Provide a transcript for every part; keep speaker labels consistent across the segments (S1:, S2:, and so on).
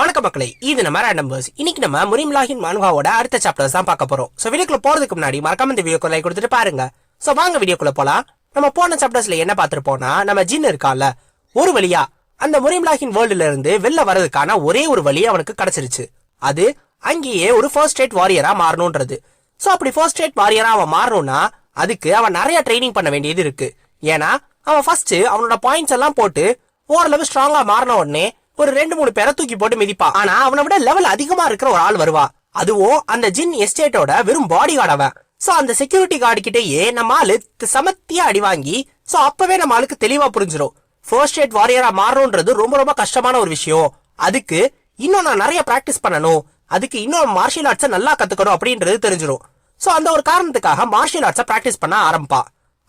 S1: வணக்க மக்களே இது நம்ம நம்பர்ஸ் இன்னைக்கு நம்ம முரிம்லாஹின் மான்வாவோட அடுத்த சாப்டர்ஸ் தான் பார்க்க போறோம். சோ வீடியோக்குள்ள போறதுக்கு முன்னாடி மறக்காம இந்த வீடியோக்கு லைக் கொடுத்துட்டு பாருங்க. சோ வாங்க வீடியோக்குள்ள போலாம். நம்ம போன சாப்டர்ஸ்ல என்ன பார்த்திருப்போம்னா நம்ம ஜின் இருக்கால ஒரு வழியா அந்த முரிம்லாஹின் வேர்ல்டுல இருந்து வெளில வர்றதுக்கான ஒரே ஒரு வழி அவனுக்கு கிடைச்சிருச்சு. அது அங்கேயே ஒரு ஃபர்ஸ்ட் ஸ்டேட் வாரியரா மாறணும்ன்றது. சோ அப்படி ஃபர்ஸ்ட் ஸ்டேட் வாரியரா அவன் மாறணும்னா அதுக்கு அவன் நிறைய ட்ரைனிங் பண்ண வேண்டியது இருக்கு. ஏன்னா அவன் ஃபர்ஸ்ட் அவனோட பாயிண்ட்ஸ் எல்லாம் போட்டு ஓரளவு ஸ்ட்ராங்கா மாறின உடனே ஒரு ரெண்டு மூணு பேரை தூக்கி போட்டு மிதிப்பா. ஆனா அவனை விட லெவல் அதிகமா இருக்கிற ஒரு ஆள் வருவா. அதுவும் அந்த ஜின் எஸ்டேட்டோட வெறும் பாடி கார்டு அவன். சோ அந்த செக்யூரிட்டி கார்டு கிட்டயே நம்ம ஆளு சமத்தியா அடி வாங்கி சோ அப்பவே நம்ம ஆளுக்கு தெளிவா புரிஞ்சிடும் ஃபர்ஸ்ட் எய்ட் வாரியரா மாறணும்ன்றது ரொம்ப ரொம்ப கஷ்டமான ஒரு விஷயம். அதுக்கு இன்னும் நான் நிறைய பிராக்டிஸ் பண்ணணும். அதுக்கு இன்னும் மார்ஷியல் ஆர்ட்ஸை நல்லா கத்துக்கணும் அப்படின்றது தெரிஞ்சிடும் சோ அந்த ஒரு காரணத்துக்காக மார்ஷியல் ஆர்ட்ஸை பிராக்டிஸ் பண்ண ஆரம்பிப்பா.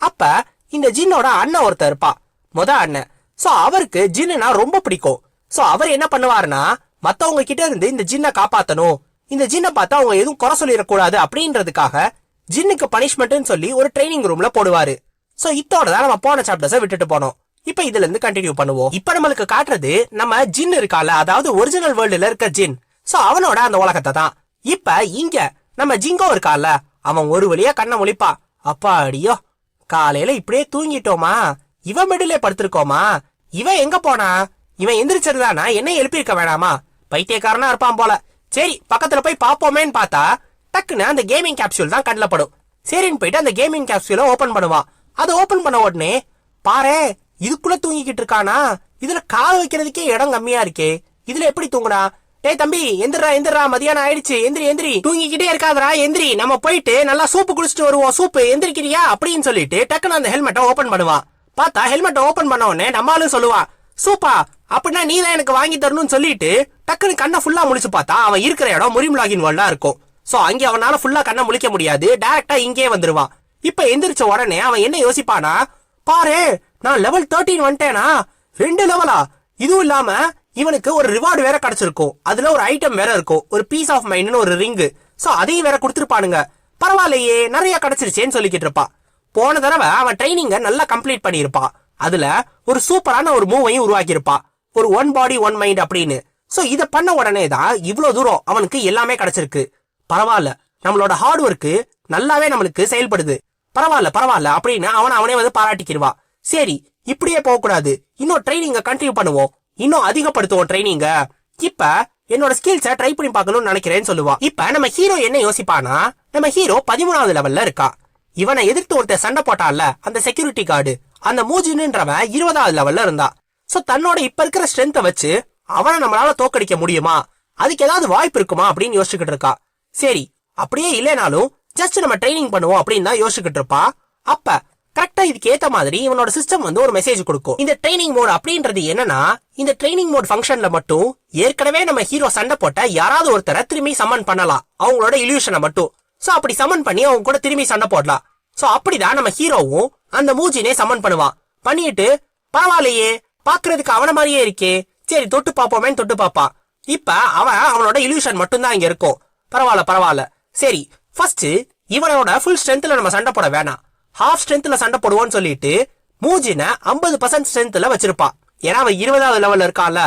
S1: அப்ப இந்த ஜின்னோட அண்ணன் ஒருத்தர் இருப்பா. முத அண்ணன். சோ அவருக்கு ஜின்னுனா ரொம்ப பிடிக்கும். சோ அவர் என்ன பண்ணுவாருன்னா மத்தவங்க கிட்ட இருந்து இந்த ஜின்னை காப்பாத்தணும். இந்த ஜின்னை பார்த்தா அவங்க எதுவும் குறை சொல்லிடக்கூடாது அப்படின்றதுக்காக ஜின்னுக்கு பனிஷ்மெண்ட்னு சொல்லி ஒரு ட்ரைனிங் ரூம்ல போடுவாரு. சோ இத்தோட தான் நம்ம போன சாப்டர்ஸை விட்டுட்டு போனோம். இப்ப இதுல இருந்து கண்டினியூ பண்ணுவோம். இப்ப நம்மளுக்கு காட்டுறது நம்ம ஜின் இருக்கால அதாவது ஒரிஜினல் வேர்ல்டுல இருக்க ஜின். சோ அவனோட அந்த உலகத்தை தான். இப்ப இங்க நம்ம ஜிங்கோ இருக்கால அவன் ஒரு வழியா கண்ணை ஒழிப்பா அப்பா அடியோ காலையில இப்படியே தூங்கிட்டோமா? இவன் மிடிலே படுத்திருக்கோமா? இவன் எங்க போனா? இவன் எந்திரிச்சிருந்தானா என்ன எழுப்பியிருக்க வேணாமா? பைத்தியக்காரனா இருப்பான் போல. சரி பக்கத்துல போய் பாப்போமேன்னு பார்த்தா டக்குன்னு அந்த கேமிங் கேப்சூல் தான் கண்ணில் படும். சரின்னு போயிட்டு அந்த கேமிங் கேப்சூலை ஓபன் பண்ணுவான் அதை ஓபன் பண்ண உடனே பாரு இதுக்குள்ள தூங்கிக்கிட்டு இருக்கானா? இதுல கால் வைக்கிறதுக்கே இடம் கம்மியா இருக்கே. இதுல எப்படி தூங்குனா? டேய் தம்பி எந்திரா எந்திரா மதியானம் ஆயிடுச்சு. எந்திரி எந்திரி. தூங்கிக்கிட்டே இருக்காதரா எந்திரி. நம்ம போயிட்டு நல்லா சூப்பு குடிச்சிட்டு வருவோம். சூப்பு எந்திரிக்கிறியா? அப்படின்னு சொல்லிட்டு டக்குன்னு அந்த ஹெல்மெட்டை ஓபன் பண்ணுவான் பார்த்தா ஹெல்மெட்டை ஓபன் பண்ண உடனே நம்மளும் சொல்லுவான் சூப்பா அப்படின்னா நீ தான் எனக்கு வாங்கி தரணும்னு சொல்லிட்டு டக்குன்னு கண்ணை ஃபுல்லா முழிச்சு பார்த்தா அவன் இருக்கிற இடம் முரிமுலாகின் வேர்ல்டா இருக்கும். சோ அங்கே அவனால ஃபுல்லா கண்ணை முழிக்க முடியாது. டைரக்டா இங்கே வந்துருவான். இப்ப எந்திரிச்ச உடனே அவன் என்ன யோசிப்பானா பாரு நான் லெவல் 13 வந்துட்டேனா? ரெண்டு லெவலா இதுவும் இல்லாம இவனுக்கு ஒரு ரிவார்டு வேற கிடைச்சிருக்கும். அதுல ஒரு ஐட்டம் வேற இருக்கும். ஒரு பீஸ் ஆஃப் மைண்ட்னு ஒரு ரிங்கு சோ அதையும் வேற கொடுத்துருப்பானுங்க. பரவாயில்லையே நிறைய கிடைச்சிருச்சேன்னு சொல்லிக்கிட்டு இருப்பான். போன தடவை அவன் ட்ரைனிங்க நல்லா கம்ப்ளீட் பண்ணியிருப்பான். அதுல ஒரு சூப்பரான ஒரு மூவையும் உருவாக்கியிருப்பான். ஒரு ஒன் பாடி ஒன் மைண்ட் அப்படின்னு. சோ இத பண்ண உடனே தான் இவ்வளோ தூரம் அவனுக்கு எல்லாமே கிடைச்சிருக்கு. பரவாயில்ல. நம்மளோட ஹார்ட் ஒர்க்கு நல்லாவே நம்மளுக்கு செயல்படுது. பரவாயில்ல பரவாயில்ல அப்படின்னு அவனை அவனே வந்து பாராட்டிக்கிடுவா. சரி இப்படியே போகக்கூடாது. இன்னும் ட்ரைனிங்க கண்டினியூ பண்ணுவோம். இன்னும் அதிகப்படுத்துவோம் ட்ரைனிங்க இப்ப என்னோட ஸ்கில்ஸை ட்ரை பண்ணி பார்க்கணும்னு நினைக்கிறேன்னு சொல்லுவான் இப்ப நம்ம ஹீரோ என்ன யோசிப்பானா நம்ம ஹீரோ பதிமூணாவது லெவல்ல இருக்கா. இவனை எதிர்த்து ஒருத்தர் சண்டை போட்டான்ல அந்த செக்யூரிட்டி கார்டு அந்த மூஜின்ன்றவன் இருபதாவது லெவல்ல இருந்தா சோ தன்னோட இப்ப இருக்கிற ஸ்ட்ரென்த்தை வச்சு அவனை நம்மளால தோக்கடிக்க முடியுமா? அதுக்கு ஏதாவது வாய்ப்பு இருக்குமா? அப்படின்னு யோசிச்சுக்கிட்டு இருக்கா. சரி அப்படியே இல்லைனாலும் ஜஸ்ட் நம்ம ட்ரைனிங் பண்ணுவோம் அப்படின்னு தான் யோசிச்சுக்கிட்டு இருப்பா. அப்ப கரெக்டா இதுக்கு ஏத்த மாதிரி இவனோட சிஸ்டம் வந்து ஒரு மெசேஜ் கொடுக்கும். இந்த ட்ரைனிங் மோட் அப்படின்றது என்னன்னா இந்த ட்ரைனிங் மோட் ஃபங்க்ஷன்ல மட்டும் ஏற்கனவே நம்ம ஹீரோ சண்டை போட்ட யாராவது ஒருத்தரை திரும்பி சம்மன் பண்ணலாம். அவங்களோட இல்யூஷனை மட்டும். சோ அப்படி சம்மன் பண்ணி அவங்க கூட திரும்பி சண்டை போடலாம். சோ அப்படிதான் நம்ம ஹீரோவும் அந்த மூஜினே சம்மன் பண்ணுவான். பண்ணிட்டு பரவாயில்லையே பாக்குறதுக்கு அவன மாதிரியே இருக்கே. சரி தொட்டு பாப்போமேன்னு தொட்டு பாப்பான் இப்ப அவன் அவனோட இல்யூஷன் மட்டும்தான் இங்க இருக்கும். பரவாயில்ல பரவாயில்ல. சரி ஃபர்ஸ்ட் இவனோட ஃபுல் ஸ்ட்ரென்த்ல நம்ம சண்டை போட வேணாம். ஹாஃப் ஸ்ட்ரென்த்ல சண்டை போடுவோம்னு சொல்லிட்டு மூஜின ஐம்பது பர்சன்ட் ஸ்ட்ரென்த்ல வச்சிருப்பான் ஏன்னா அவன் இருபதாவது லெவல்ல இருக்கான்ல.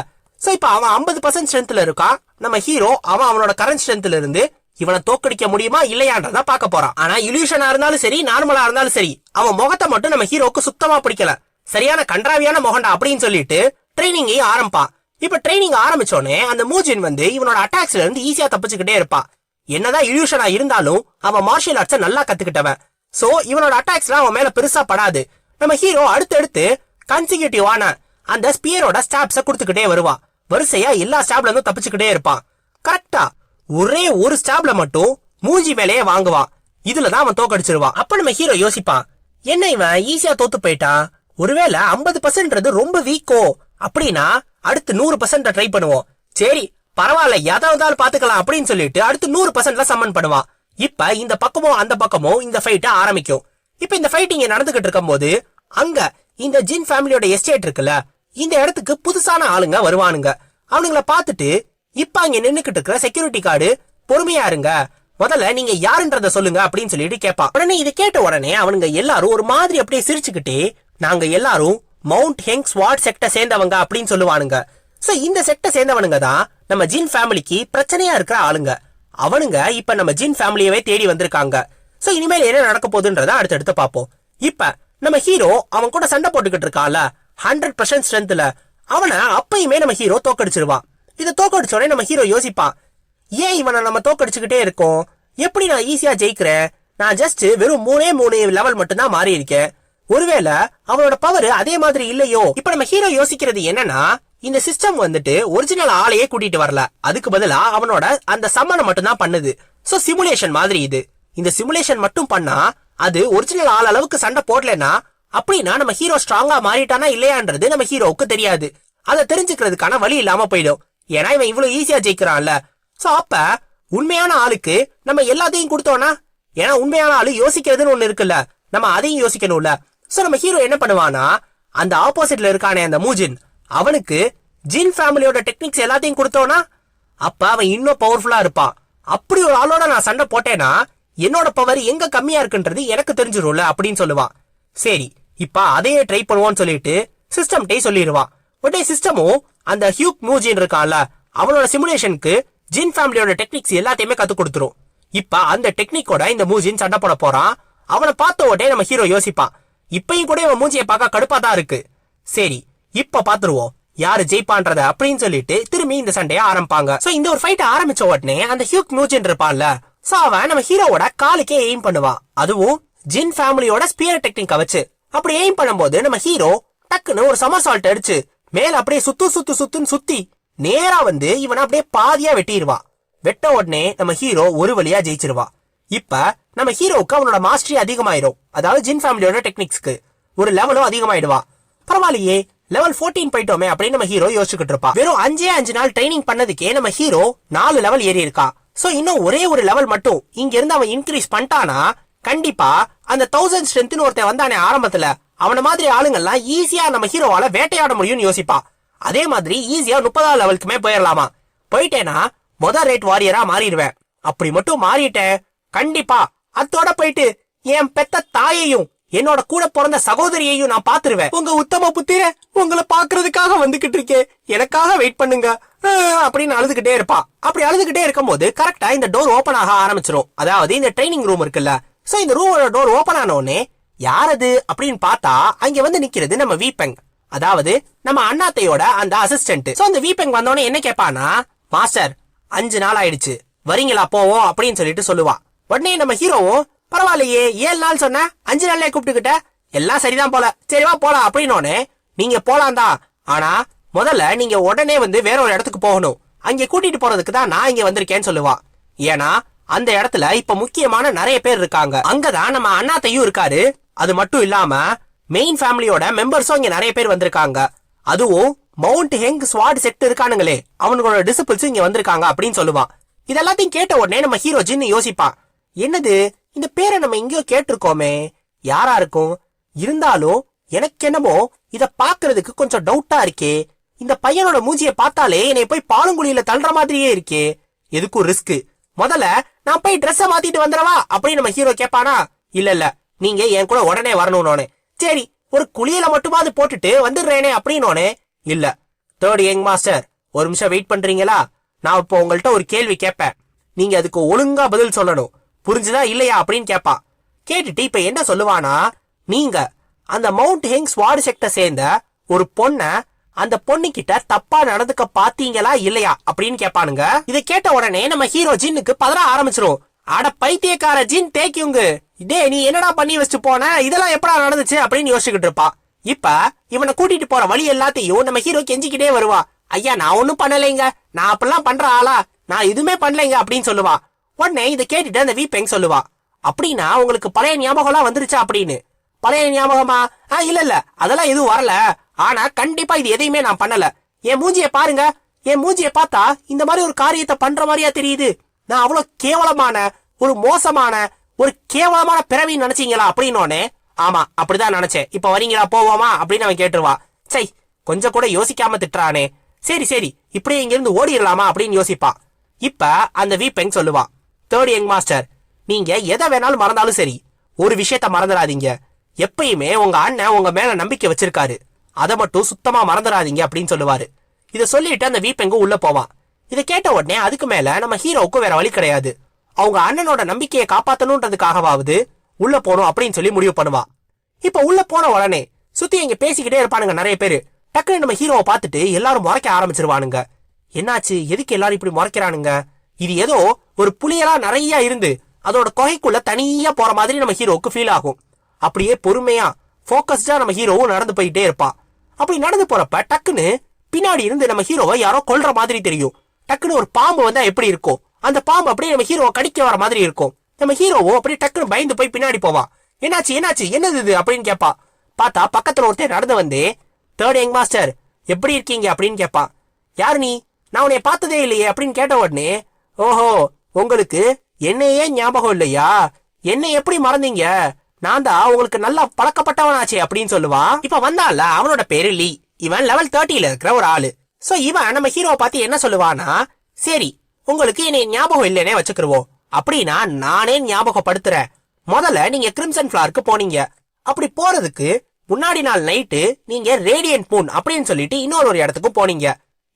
S1: சோ இப்ப அவன் ஐம்பது பர்சன்ட் ஸ்ட்ரென்த்ல இருக்கான் நம்ம ஹீரோ அவன் அவனோட கரண்ட் ஸ்ட்ரென்த்ல இருந்து இவனை தோக்கடிக்க முடியுமா இல்லையான்றதான் பார்க்க போறான். ஆனா இல்யூஷனா இருந்தாலும் சரி நார்மலா இருந்தாலும் சரி அவன் முகத்தை மட்டும் நம்ம ஹீரோக்கு சுத்தமா பிடிக்கல. சரியான கன்றாவியான மொகண்டா அப்படின்னு சொல்லிட்டு ட்ரைனிங்கையும் ஆரம்பிப்பான் இப்ப ட்ரைனிங் ஆரம்பிச்சோடனே அந்த மூஜின் வந்து இவனோட அட்டாக்ஸ்ல இருந்து ஈஸியா தப்பிச்சுக்கிட்டே இருப்பான் என்னதான் இல்யூஷனா இருந்தாலும் அவன் மார்ஷியல் ஆர்ட்ஸை நல்லா கத்துக்கிட்டவன். சோ இவனோட அட்டாக்ஸ்லாம் அவன் மேல பெருசா படாது. நம்ம ஹீரோ அடுத்தடுத்து கன்சிக்யூட்டிவான அந்த ஸ்பியரோட ஸ்டாப்ஸ கொடுத்துக்கிட்டே வருவான் வரிசையா எல்லா ஸ்டாப்ல இருந்தும் தப்பிச்சுக்கிட்டே இருப்பான். கரெக்டா ஒரே ஒரு ஸ்டாப்ல மட்டும் மூஞ்சி மேலேயே வாங்குவான். இதுலதான் அவன் தோக்கடிச்சிருவான். அப்ப நம்ம ஹீரோ யோசிப்பான் என்ன இவன்? ஈஸியா தோத்து போயிட்டான். ஒருவேளை ஐம்பது பர்சன்ட்றது ரொம்ப வீக்கோ அப்படின்னா அடுத்து நூறு பர்சன்ட் ட்ரை பண்ணுவோம். சரி பரவாயில்ல எதாவது பாத்துக்கலாம் அப்படின்னு சொல்லிட்டு அடுத்து நூறு பர்சன்ட்ல சம்மன் பண்ணுவான் இப்ப இந்த பக்கமோ அந்த பக்கமோ இந்த ஃபைட்ட ஆரம்பிக்கும். இப்ப இந்த ஃபைட் இங்க நடந்துகிட்டு இருக்கும்போது அங்க இந்த ஜின் ஃபேமிலியோட எஸ்டேட் இருக்குல்ல இந்த இடத்துக்கு புதுசான ஆளுங்க வருவானுங்க. அவனுங்கள பார்த்துட்டு இப்ப அங்க நின்னுக்கிட்டு இருக்கிற செக்யூரிட்டி கார்டு பொறுமையா இருங்க. முதல்ல நீங்க யாருன்றத சொல்லுங்க அப்படின்னு சொல்லிட்டு கேட்பான். உடனே இதை கேட்ட உடனே அவனுங்க எல்லாரும் ஒரு மாதிரி அப்படியே சிரிச்சுக்கிட்டே நாங்க எல்லாரும் மவுண்ட் ஹெங்ஸ் வார்ட் செக்டை சேர்ந்தவங்க அப்படின்னு சொல்லுவானுங்க. ஸோ இந்த செக்டை சேர்ந்தவனுங்க தான் நம்ம ஜின் ஃபேமிலிக்கு பிரச்சனையா இருக்கிற ஆளுங்க. அவனுங்க இப்ப நம்ம ஜின் ஃபேமிலியவே தேடி வந்திருக்காங்க. ஸோ இனிமேல் என்ன நடக்க போகுதுன்றத அடுத்தடுத்து பார்ப்போம். இப்ப நம்ம ஹீரோ அவன் கூட சண்டை போட்டுக்கிட்டு இருக்கான்ல. ஹண்ட்ரட் பர்சன்ட் ஸ்ட்ரென்த்ல அவனை அப்பயுமே நம்ம ஹீரோ தோக்கடிச்சிருவான். இதை தோக்கடிச்ச உடனே நம்ம ஹீரோ யோசிப்பான். ஏன் இவனை நம்ம தோக்கடிச்சுக்கிட்டே இருக்கோம்? எப்படி நான் ஈஸியா ஜெயிக்கிறேன்? நான் ஜஸ்ட் வெறும் மூணே மூணு லெவல் மட்டும்தான் மாறி இருக்கேன் ஒருவேளை அவனோட பவர் அதே மாதிரி இல்லையோ? இப்ப நம்ம ஹீரோ யோசிக்கிறது என்னன்னா இந்த சிஸ்டம் வந்துட்டு ஒரிஜினல் ஆளையே கூட்டிட்டு வரல. அதுக்கு பதிலா அவனோட அந்த சம்மனை மட்டும்தான் பண்ணுது. சோ சிமுலேஷன் மாதிரி இது. இந்த சிமுலேஷன் மட்டும் பண்ணா அது ஒரிஜினல் ஆள் அளவுக்கு சண்டை போடலன்னா அப்படின்னா நம்ம ஹீரோ ஸ்ட்ராங்கா மாறிட்டானா இல்லையான்றது நம்ம ஹீரோவுக்கு தெரியாது. அதை தெரிஞ்சுக்கிறதுக்கான வழி இல்லாம போயிடும். ஏன்னா இவன் இவ்வளவு ஈஸியா ஜெயிக்கிறான்ல. சோ அப்ப உண்மையான ஆளுக்கு நம்ம எல்லாத்தையும் கொடுத்தோம்னா ஏன்னா உண்மையான ஆளு யோசிக்கிறதுன்னு ஒண்ணு இருக்குல்ல. நம்ம அதையும் யோசிக்கணும்ல. சோ நம்ம ஹீரோ என்ன பண்ணுவானா அந்த ஆப்போசிட்ல இருக்கானே அந்த மூஜின் அவனுக்கு ஜின் ஃபேமிலியோட டெக்னிக்ஸ் எல்லாத்தையும் கொடுத்தோனா அப்ப அவன் இன்னும் பவர்ஃபுல்லா இருப்பான். அப்படி ஒரு ஆளோட நான் சண்டை போட்டேன்னா என்னோட பவர் எங்க கம்மியா இருக்குன்றது எனக்கு தெரிஞ்சிரும்ல அப்படின்னு சொல்லுவான். சரி இப்ப அதையே ட்ரை பண்ணுவோம்னு சொல்லிட்டு சிஸ்டம் டே சொல்லிடுவான். உடனே சிஸ்டமும் அந்த ஹியூக் மூஜின் இருக்கான்ல அவனோட சிமுலேஷனுக்கு ஜின் ஃபேமிலியோட டெக்னிக்ஸ் எல்லாத்தையுமே கத்து கொடுத்துரும். இப்ப அந்த டெக்னிக்கோட இந்த மூஜின் சண்டை போட போறான். அவனை பார்த்த உடனே நம்ம ஹீரோ யோசிப்பான். இப்பயும் கூட இவன் மூஞ்சியை பார்க்க கடுப்பா தான் இருக்கு. சரி இப்ப பாத்துருவோம். யாரு ஜெயிப்பான்றத அப்படின்னு சொல்லிட்டு திரும்பி இந்த சண்டைய ஆரம்பிப்பாங்க. சோ இந்த ஒரு ஃபைட் ஆரம்பிச்ச உடனே அந்த ஹியூக் மூஜின் இருப்பான்ல சோ அவன் நம்ம ஹீரோவோட காலுக்கே எய்ம் பண்ணுவான். அதுவும் ஜின் ஃபேமிலியோட ஸ்பியர் டெக்னிக் வச்சு. அப்படி எய்ம் பண்ணும்போது நம்ம ஹீரோ டக்குன்னு ஒரு சமர்சால்ட் அடிச்சு மேல அப்படியே சுத்து சுத்து சுத்துன்னு சுத்தி நேரா வந்து இவனை அப்படியே பாதியா வெட்டிடுவான் வெட்ட உடனே நம்ம ஹீரோ ஒரு வழியா ஜெயிச்சிருவான். இப்ப நம்ம ஹீரோவுக்கு அவனோட மாஸ்டரி அதிகமாயிரும் அதாவது ஜின் ஃபேமிலியோட டெக்னிக்ஸ்க்கு ஒரு லெவலும் அதிகமாயிடுவா. பரவாயில்லையே லெவல் 14 போயிட்டோமே அப்படின்னு நம்ம ஹீரோ யோசிச்சுக்கிட்டு இருப்பா. வெறும் அஞ்சே அஞ்சு நாள் ட்ரைனிங் பண்ணதுக்கே நம்ம ஹீரோ நாலு லெவல் ஏறி இருக்கா. சோ இன்னும் ஒரே ஒரு லெவல் மட்டும் இங்க இருந்து அவன் இன்க்ரீஸ் பண்ணிட்டானா கண்டிப்பா அந்த தௌசண்ட் ஸ்ட்ரென்த்னு ஒருத்தன் வந்தானே ஆரம்பத்துல அவன மாதிரி ஆளுங்கள்லாம் ஈஸியா நம்ம ஹீரோவால வேட்டையாட முடியும்னு யோசிப்பா. அதே மாதிரி ஈஸியா முப்பதாவது லெவலுக்குமே போயிடலாமா போயிட்டேனா மொத ரேட் வாரியரா மாறிடுவேன். அப்படி மட்டும் மாறிட்டேன் கண்டிப்பா. அத்தோட போயிட்டு என் பெத்த தாயையும் என்னோட கூட பிறந்த சகோதரியையும் நான் பாத்துருவேன் உங்க உத்தம புத்திர உங்களை பாக்குறதுக்காக வந்துகிட்டு இருக்கேன் எனக்காக வெயிட் பண்ணுங்க. அப்படின்னு அழுதுகிட்டே இருப்பா. அப்படி அழுதுகிட்டே இருக்கும்போது கரெக்டா இந்த டோர் ஓபன் ஆக ஆரம்பிச்சிரும். அதாவது இந்த ட்ரைனிங் ரூம் இருக்குல்ல. சோ இந்த ரூமோட டோர் ஓபன் ஆன உடனே யாரது அப்படின்னு பார்த்தா அங்க வந்து நிக்கிறது நம்ம வீப்பெங் அதாவது நம்ம அண்ணாத்தையோட அந்த அசிஸ்டன்ட் சோ அந்த வீப்பெங் வந்தோடனே என்ன கேட்பானா மாஸ்டர் அஞ்சு நாள் ஆயிடுச்சு. வரீங்களா? போவோம் அப்படின்னு சொல்லிட்டு சொல்லுவா. உடனே நம்ம ஹீரோவும் பரவாயில்லையே ஏழு நாள் சொன்ன அஞ்சு நாள்லயே கூப்பிட்டுக்கிட்ட. எல்லாம் சரிதான் போல. சரிவா போலாம் அப்படின்னோடனே நீங்க போலாம் தான். ஆனா முதல்ல நீங்க உடனே வந்து வேற ஒரு இடத்துக்கு போகணும். அங்க கூட்டிட்டு போறதுக்கு தான் நான் இங்க வந்திருக்கேன்னு சொல்லுவா. ஏன்னா அந்த இடத்துல இப்ப முக்கியமான நிறைய பேர் இருக்காங்க. அங்கதான் நம்ம அண்ணாத்தையும் இருக்காரு. அது மட்டும் இல்லாம மெயின் ஃபேமிலியோட மெம்பர்ஸும் இங்க நிறைய பேர் வந்திருக்காங்க. அதுவும் மவுண்ட் ஹெங் ஸ்வாட் செட் இருக்கானுங்களே அவனுங்களோட டிசிபிள்ஸும் இங்க வந்திருக்காங்க அப்படின்னு சொல்லுவான் இதெல்லாத்தையும் கேட்ட உடனே நம்ம ஹீரோ ஜின்னு யோசிப்பான். என்னது? இந்த பேரை நம்ம எங்கேயோ கேட்டிருக்கோமே. யாரா இருக்கும்? இருந்தாலும் எனக்கு என்னமோ இத பாக்குறதுக்கு கொஞ்சம் டவுட்டா இருக்கே. இந்த பையனோட மூஞ்சிய பார்த்தாலே என்னை போய் பாலுங்குழியில தள்ளுற மாதிரியே இருக்கே. எதுக்கும் ரிஸ்க் முதல்ல நான் போய் ட்ரெஸ்ஸ மாத்திட்டு வந்துடவா? அப்படின்னு நம்ம ஹீரோ கேட்பானா இல்ல இல்ல. நீங்க என் கூட உடனே வரணும்னு சரி ஒரு குளியல மட்டுமாவது போட்டுட்டு வந்துடுறேனே அப்படின்னோனே. இல்ல. தேர்ட் யங் மாஸ்டர் ஒரு நிமிஷம் வெயிட் பண்றீங்களா? நான் இப்போ உங்கள்ட்ட ஒரு கேள்வி கேட்பேன். நீங்க அதுக்கு ஒழுங்கா பதில் சொல்லணும். புரிஞ்சுதா இல்லையா அப்படின்னு கேட்பான் கேட்டுட்டு இப்ப என்ன சொல்லுவானா நீங்க அந்த மவுண்ட் ஹெங் ஸ்வாடு செக்ட சேர்ந்த ஒரு பொண்ண அந்த பொண்ணு கிட்ட தப்பா நடந்துக்க பாத்தீங்களா இல்லையா? அப்படின்னு கேட்பானுங்க இதை கேட்ட உடனே நம்ம ஹீரோ ஜின்னுக்கு பதற ஆரம்பிச்சிரும். அட பைத்தியக்கார ஜின் தேக்கியுங்க இதே நீ என்னடா பண்ணி வச்சுட்டு போன? இதெல்லாம் எப்படா நடந்துச்சு? அப்படின்னு யோசிச்சுக்கிட்டு இருப்பா. இப்ப இவனை கூட்டிட்டு போற வழி எல்லாத்தையும் நம்ம ஹீரோ கெஞ்சிக்கிட்டே வருவா. ஐயா நான் ஒன்னும் பண்ணலைங்க. நான் அப்படிலாம் பண்ற ஆளா? நான் எதுவுமே பண்ணலைங்க அப்படின்னு சொல்லுவா. உடனே இதை கேட்டுட்டு அந்த வீப்பெங் சொல்லுவா அப்படின்னா உங்களுக்கு பழைய ஞாபகம்லாம் வந்துருச்சா? அப்படின்னு. பழைய ஞாபகமா? ஆ இல்ல இல்ல அதெல்லாம் எதுவும் வரல. ஆனா கண்டிப்பா இது எதையுமே நான் பண்ணல. என் மூஞ்சிய பாருங்க. என் மூஞ்சிய பார்த்தா இந்த மாதிரி ஒரு காரியத்தை பண்ற மாதிரியா தெரியுது. நான் அவ்வளவு கேவலமான ஒரு மோசமான ஒரு கேவலமான பிறவின்னு நினைச்சீங்களா? அப்படின்னோடனே ஆமா அப்படிதான் நினைச்சேன். இப்ப வரீங்களா? போவோமா? அப்படின்னு அவன் கேட்டுருவா. சை கொஞ்சம் கூட யோசிக்காம திட்டுறானே. சரி சரி இப்படியே இங்கிருந்து ஓடிடலாமா அப்படின்னு யோசிப்பான் இப்ப அந்த வீப்பெங் சொல்லுவான் தேர்ட் யங் மாஸ்டர் நீங்க எதை வேணாலும் மறந்தாலும் சரி ஒரு விஷயத்த மறந்துடாதீங்க எப்பயுமே உங்க அண்ணன் உங்க மேல நம்பிக்கை வச்சிருக்காரு. அதை மட்டும் சுத்தமா மறந்துடாதீங்க அப்படின்னு சொல்லுவாரு. இதை சொல்லிட்டு அந்த வீப்பெங்கு உள்ள போவான் இதை கேட்ட உடனே அதுக்கு மேல நம்ம ஹீரோவுக்கு வேற வழி கிடையாது. அவங்க அண்ணனோட நம்பிக்கையை காப்பாத்தணுன்றதுக்காகவாவது உள்ள போகணும் அப்படின்னு சொல்லி முடிவு பண்ணுவா. இப்ப உள்ள போன உடனே சுத்தி இங்க பேசிக்கிட்டே இருப்பானுங்க நிறைய பேரு. டக்குனு நம்ம ஹீரோவை பார்த்துட்டு எல்லாரும் முறைக்க ஆரம்பிச்சிருவானுங்க. என்னாச்சு? எதுக்கு எல்லாரும் இப்படி முறைக்கிறானுங்க? இது ஏதோ ஒரு புலியெல்லாம் நிறைய இருந்து அதோட கொகைக்குள்ள தனியா போற மாதிரி நம்ம ஹீரோவுக்கு ஃபீல் ஆகும். அப்படியே பொறுமையா போக்கஸ்டா நம்ம ஹீரோவும் நடந்து போயிட்டே இருப்பா. அப்படி நடந்து போறப்ப டக்குன்னு பின்னாடி இருந்து நம்ம ஹீரோவை யாரோ கொல்ற மாதிரி தெரியும். டக்குன்னு ஒரு பாம்பு வந்தா எப்படி இருக்கும்? அந்த பாம்பு அப்படியே நம்ம ஹீரோவை கடிக்க வர மாதிரி இருக்கும். நம்ம ஹீரோவும் அப்படியே டக்குன்னு பயந்து போய் பின்னாடி போவா. என்னாச்சு என்னாச்சு என்னது இது அப்படின்னு கேட்பா பார்த்தா பக்கத்துல ஒருத்தர் நடந்து வந்து தேர்ட் யங் மாஸ்டர் எப்படி இருக்கீங்க? அப்படின்னு கேட்பா யார் நீ? நான் உன்னை பார்த்ததே இல்லையே அப்படின்னு கேட்ட உடனே ஓஹோ உங்களுக்கு என்னையே ஞாபகம் இல்லையா? என்னை எப்படி மறந்தீங்க? நான் தான் உங்களுக்கு நல்லா பழக்கப்பட்டவனாச்சே அப்படின்னு சொல்லுவான் இப்ப வந்தால அவனோட பேரு லீ. இவன் லெவல் தேர்ட்டில இருக்கிற ஒரு ஆளு. சோ இவன் நம்ம ஹீரோவை பார்த்து என்ன சொல்லுவானா சரி உங்களுக்கு என்னை ஞாபகம் இல்லைன்னே வச்சுக்கிருவோம். அப்படின்னா நானே ஞாபகப்படுத்துறேன். முதல்ல நீங்க கிரிம்சன் ஃபிளாருக்கு போனீங்க. அப்படி போறதுக்கு முன்னாடி நாள் நைட்டு நீங்க ரேடியன்ட் மூன் அப்படின்னு சொல்லிட்டு இன்னொரு ஒரு இடத்துக்கு போனீங்க.